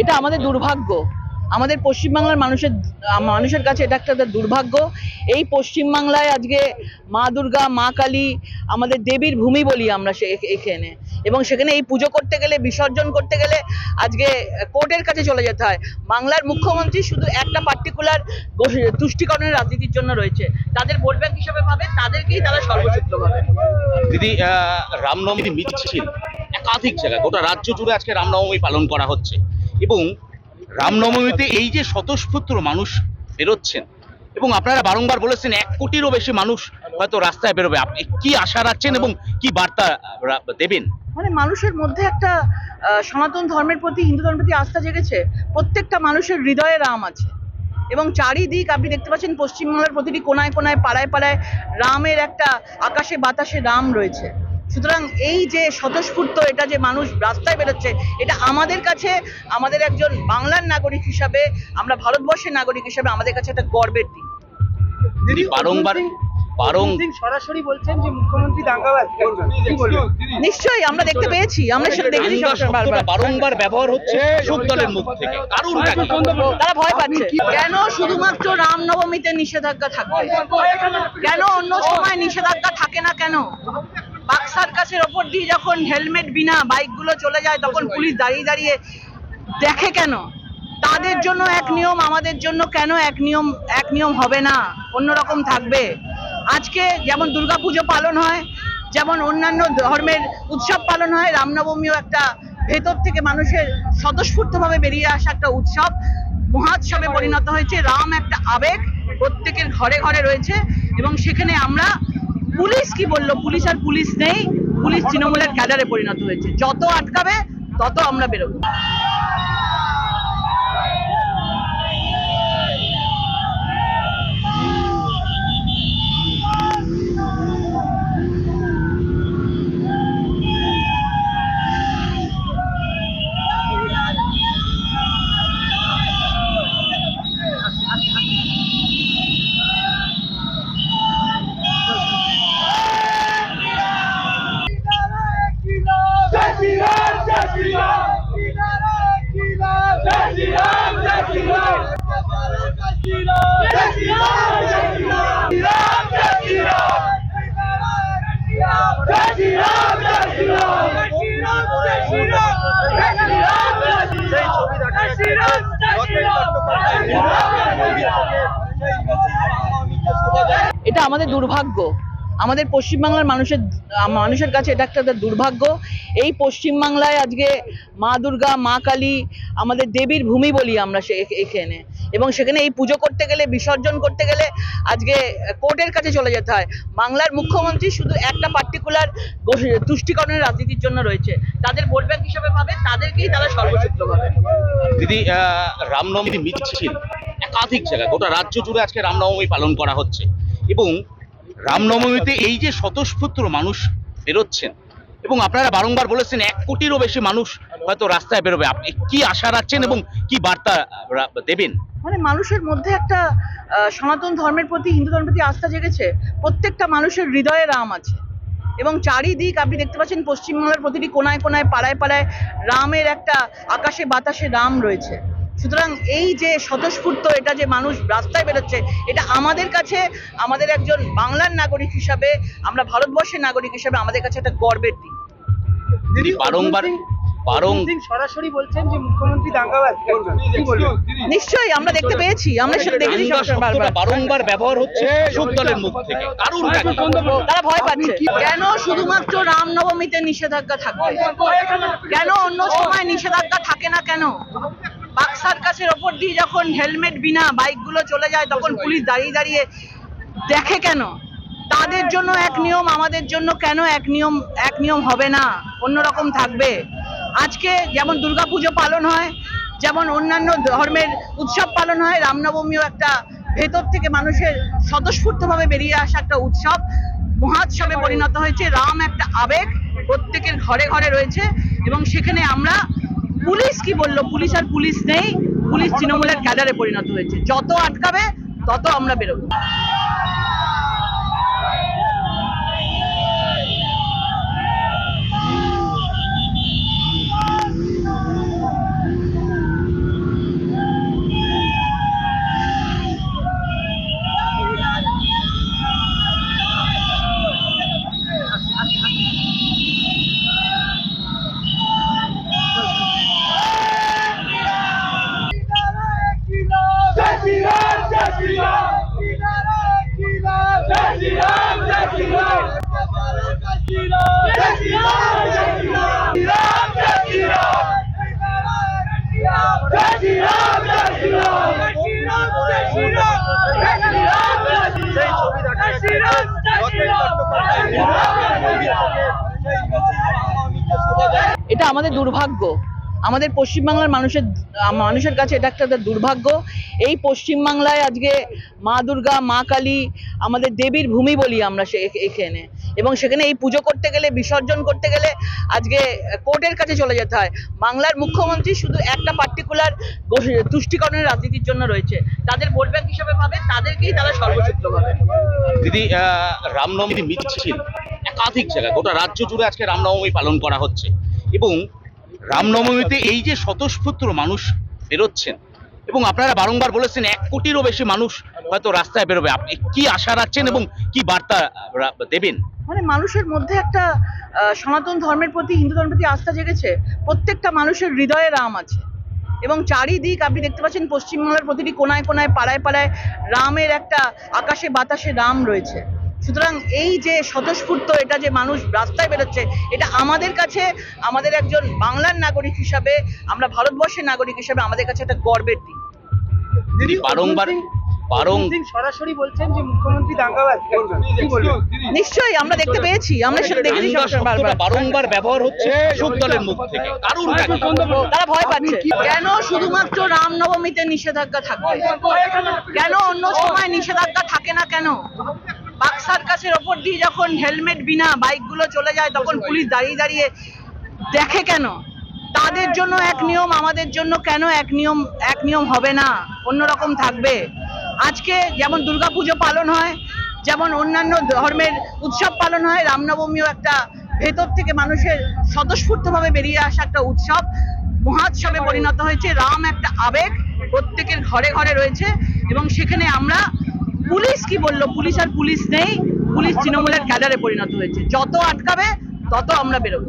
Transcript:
এটা আমাদের দুর্ভাগ্য। আমাদের পশ্চিমবাংলার মানুষের মানুষের কাছে এটা একটা দুর্ভাগ্য। এই পশ্চিমবাংলায় আজকে মা দুর্গা, মা কালী, আমাদের দেবীর ভূমি বলি আমরা সে, এখ- এখানে। এবং সেখানে এই পুজো করতে গেলে, বিসর্জন করতে গেলে আজকে কোর্টের কাছে চলে যেতে হয়। বাংলার মুখ্যমন্ত্রী শুধু একটা পার্টিকুলার তুষ্টিকরণের রাজনীতির জন্য রয়েছে। তাদের ভোট ব্যাংক হিসেবে ভাবে, তাদেরকেই তারা সর্বচিত্র ভাবে। দিদি রামনবমী মিছিল, একাধিক জায়গায়, গোটা রাজ্য জুড়ে আজকে রামনবমী পালন করা হচ্ছে। এবং রামনবমীতে এই যে স্বতঃস্ফূর্ত মানুষ বেরোচ্ছেন, এবং আপনারা বারংবার বলেছেন এক কোটিরও বেশি মানুষ হয়তো রাস্তায় বেরোবে, আপনি কি আশা রাখছেন এবং কি বার্তা দেবেন? মানে মানুষের মধ্যে একটা সনাতন ধর্মের প্রতি, হিন্দু ধর্মের প্রতি আস্থা জেগেছে, প্রত্যেকটা মানুষের হৃদয়ে রাম আছে। এবং চারিদিক আপনি দেখতে পাচ্ছেন, পশ্চিমবাংলার প্রতিটি কোনায় কোনায়, পাড়ায় পাড়ায় রামের একটা আকাশে বাতাসে রাম রয়েছে। সুতরাং এই যে স্বতঃস্ফূর্ত এটা যে মানুষ রাস্তায় বেরোচ্ছে এটা আমাদের কাছে আমাদের একজন বাংলার নাগরিক হিসাবে আমরা ভারতবর্ষের নাগরিক হিসাবে আমাদের কাছে একটা গর্বের দিন। বারংবার সরাসরি বলছেন যে মুখ্যমন্ত্রী দাঙ্গাবাজ। কি বলবেন? নিশ্চয়ই আমরা দেখতে পেয়েছি আমরা সেটা দেখেছি বারবার শব্দটা বারংবার। ব্যবহার হচ্ছে শাসক দলের মুখ থেকে। কারণটা তারা ভয় পাচ্ছে। কেন শুধুমাত্র রামনবমীতে নিষেধাজ্ঞা থাকবে? কেন অন্য সময় নিষেধাজ্ঞা থাকে না কেন? বাক সার্কাসের ওপর দিয়ে যখন হেলমেট বিনা বাইকগুলো চলে যায়, তখন পুলিশ দাঁড়িয়ে দাঁড়িয়ে দেখে কেন? তাদের জন্য এক নিয়ম, আমাদের জন্য কেন এক নিয়ম এক নিয়ম হবে না? অন্যরকম থাকবে। আজকে যেমন দুর্গাপুজো পালন হয়, যেমন অন্যান্য ধর্মের উৎসব পালন হয়, রামনবমীও একটা ভেতর থেকে মানুষের স্বতঃস্ফূর্তভাবে বেরিয়ে আসা একটা উৎসব। মহাৎসবে পরিণত হয়েছে রাম একটা আবেগ, প্রত্যেকের ঘরে ঘরে রয়েছে এবং সেখানে আমরা পুলিশ কি বলল? পুলিশ আর পুলিশ নেই। পুলিশ তৃণমূলের ক্যাডারে পরিণত হয়েছে। যত আটকাবে, তত আমরা বেরোবো। এটা আমাদের দুর্ভাগ্য। আমাদের পশ্চিমবাংলার মানুষের মানুষের কাছে এটা একটা দুর্ভাগ্য। এই পশ্চিমবাংলায় আজকে মা দুর্গা, মা কালী, আমাদের দেবীর ভূমি বলি আমরা সে এখ- এখানে। এবং সেখানে এই পুজো করতে গেলে, বিসর্জন করতে গেলে আজকে কোর্টের কাছে চলে যেতে হয়। বাংলার মুখ্যমন্ত্রী শুধু একটা পার্টিকুলার তুষ্টিকরণের রাজনীতির জন্য রয়েছে। তাদের ভোট ব্যাংক হিসেবে ভাবে, তাদেরকেই তারা সর্বচিত্র ভাবে। দিদি রামনবমী মিছিল একাধিক জায়গায়, গোটা রাজ্য জুড়ে আজকে রামনবমী পালন করা হচ্ছে। এবং রামনবমীতে এই যে স্বতঃস্ফূর্ত মানুষ বেরোচ্ছেন, এবং আপনারা বারংবার বলেছেন এক কোটিরও বেশি মানুষ হয়তো রাস্তায় বেরোবে। আপনি কি আশা রাখছেন এবং কি বার্তা দেবেন? মানে মানুষের মধ্যে একটা সনাতন ধর্মের প্রতি, হিন্দু ধর্মের প্রতি আস্থা জেগেছে, প্রত্যেকটা মানুষের হৃদয়ে রাম আছে। এবং চারিদিক আপনি দেখতে পাচ্ছেন পশ্চিমবাংলার প্রতিটি কোনায় কোনায়, পাড়ায় পাড়ায় রামের একটা আকাশে বাতাসে রাম রয়েছে। সুতরাং এই যে স্বতঃস্ফূর্ত এটা যে মানুষ রাস্তায় বেরোচ্ছে এটা আমাদের কাছে আমাদের একজন বাংলার নাগরিক হিসাবে আমরা ভারতবর্ষের নাগরিক হিসাবে আমাদের কাছে একটা গর্বের দিন। বারংবার সরাসরি বলছেন যে মুখ্যমন্ত্রী দাঙ্গাবাজ কি বলবেন? নিশ্চয়ই আমরা দেখতে পেয়েছি আমরা সেটা দেখেছি দাঙ্গা সবসময় শব্দটা বারবার বারংবার ব্যবহার হচ্ছে শাসক দলের মুখ থেকে। কারণটা তারা ভয় পাচ্ছে। কেন শুধুমাত্র রামনবমীতে নিষেধাজ্ঞা থাকবে? কেন অন্য সময় নিষেধাজ্ঞা থাকে না কেন? বাক সার্কাসের ওপর দিয়ে যখন হেলমেট বিনা বাইকগুলো চলে যায়, তখন পুলিশ দাঁড়িয়ে দাঁড়িয়ে দেখে কেন? তাদের জন্য এক নিয়ম, আমাদের জন্য কেন এক নিয়ম এক নিয়ম হবে না? অন্যরকম থাকবে। আজকে যেমন দুর্গাপুজো পালন হয়, যেমন অন্যান্য ধর্মের উৎসব পালন হয়, রামনবমীও একটা ভেতর থেকে মানুষের স্বতঃস্ফূর্তভাবে বেরিয়ে আসা একটা উৎসব মহাৎসবে পরিণত হয়েছে। রাম একটা আবেগ প্রত্যেকের ঘরে ঘরে রয়েছে এবং সেখানে আমরা পুলিশ কি বলল? পুলিশ আর পুলিশ নেই। পুলিশ তৃণমূলের ক্যাডারে পরিণত হয়েছে। যত আটকাবে, তত আমরা বেরোবো। এটা আমাদের দুর্ভাগ্য। আমাদের পশ্চিমবাংলার মানুষের মানুষের কাছে এটা একটা দুর্ভাগ্য। এই পশ্চিমবাংলায় আজকে মা দুর্গা, মা কালী, আমাদের দেবীর ভূমি বলি আমরা সে, এখানে। এবং সেখানে এই পুজো করতে গেলে, বিসর্জন করতে গেলে আজকে কোর্টের কাছে চলে যেতে হয়। বাংলার মুখ্যমন্ত্রী শুধু একটা পার্টিকুলার তুষ্টিকরণের রাজনীতির জন্য রয়েছে। তাদের ভোট ব্যাংক হিসেবে পাবে তাদেরকেই তারা সর্বসূত্র ভাবে। দিদি রামনবমী মিছিল একাধিক জায়গায়, গোটা রাজ্য জুড়ে আজকে রামনবমী পালন করা হচ্ছে। এবং রামনবমীতে এই যে স্বতঃস্ফূর্ত মানুষ বেরোচ্ছেন এবং আপনারা বারংবার বলেছেন এক কোটিরও বেশি মানুষ হয়তো রাস্তায় বেরোবে। আপনি কি আশা রাখছেন এবং কি বার্তা দেবেন? মানে মানুষের মধ্যে একটা সনাতন ধর্মের প্রতি, হিন্দু ধর্মের প্রতি আস্থা জেগেছে, প্রত্যেকটা মানুষের হৃদয়ে রাম আছে। এবং চারিদিক আপনি দেখতে পাচ্ছেন পশ্চিমবাংলার প্রতিটি কোনায় কোনায়, পাড়ায় পাড়ায় রামের একটা আকাশে বাতাসে রাম রয়েছে। সুতরাং এই যে স্বতঃস্ফূর্ত এটা যে মানুষ রাস্তায় বেরোচ্ছে এটা আমাদের কাছে আমাদের একজন বাংলার নাগরিক হিসাবে আমরা ভারতবর্ষের নাগরিক হিসাবে আমাদের কাছে একটা গর্বের দিন। বারংবার সরাসরি বলছেন যে মুখ্যমন্ত্রী দাঙ্গাবাজ। কি বলবেন? নিশ্চয়ই আমরা দেখতে পেয়েছি আমরা সেটা দেখেছি বারবার। বারংবার ব্যবহার হচ্ছে শাসক দলের মুখ থেকে। কারণটা তারা ভয় পাচ্ছে। কেন শুধুমাত্র রামনবমীতে নিষেধাজ্ঞা থাকবে? কেন অন্য সময় নিষেধাজ্ঞা থাকে না কেন? বাক্সার কাছের ওপর দিয়ে যখন হেলমেট বিনা বাইকগুলো চলে যায়, তখন পুলিশ দাঁড়িয়ে দাঁড়িয়ে দেখে কেন? তাদের জন্য এক নিয়ম, আমাদের জন্য কেন এক নিয়ম এক নিয়ম হবে না? অন্যরকম থাকবে। আজকে যেমন দুর্গাপুজো পালন হয়, যেমন অন্যান্য ধর্মের উৎসব পালন হয়, রামনবমীও একটা ভেতর থেকে মানুষের স্বতঃস্ফূর্তভাবে বেরিয়ে আসা একটা উৎসব। মহাৎসবে পরিণত হয়েছে রাম একটা আবেগ, প্রত্যেকের ঘরে ঘরে রয়েছে এবং সেখানে আমরা পুলিশ কি বলল? পুলিশ আর পুলিশ নেই। পুলিশ তৃণমূলের ক্যাডারে পরিণত হয়েছে। যত আটকাবে, তত আমরা বেরোবো।